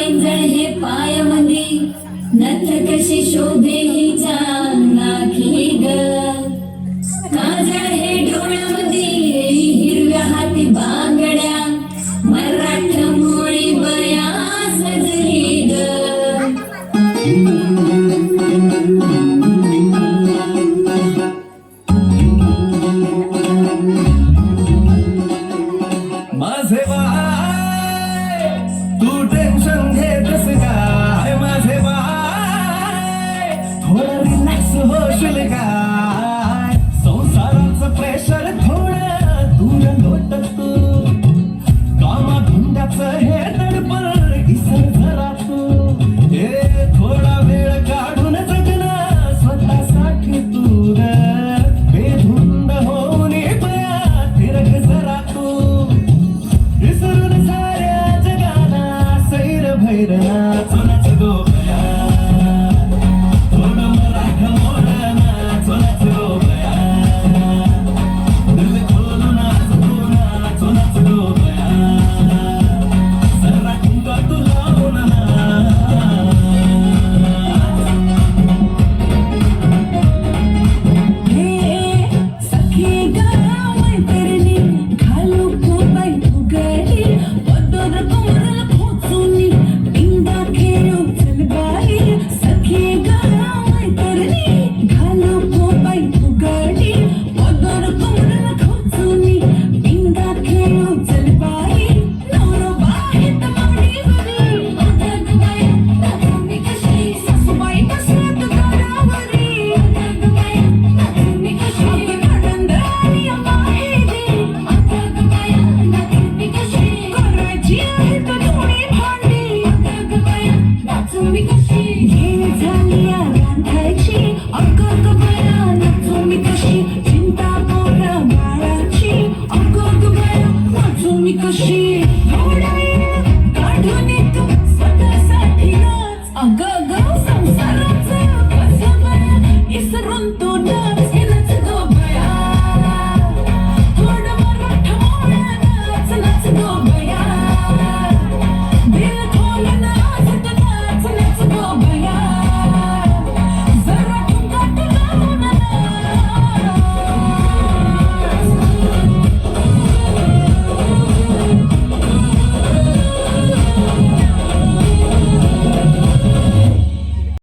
पैंजण हे पायामध्ये नथ कशी शोभे ही नाखी ग काजळ हे डोळ डोळ्यामध्ये हिरव्या हाती बांगड्या मराठ मोळी बया सजली ग Today. 帰れなそな She.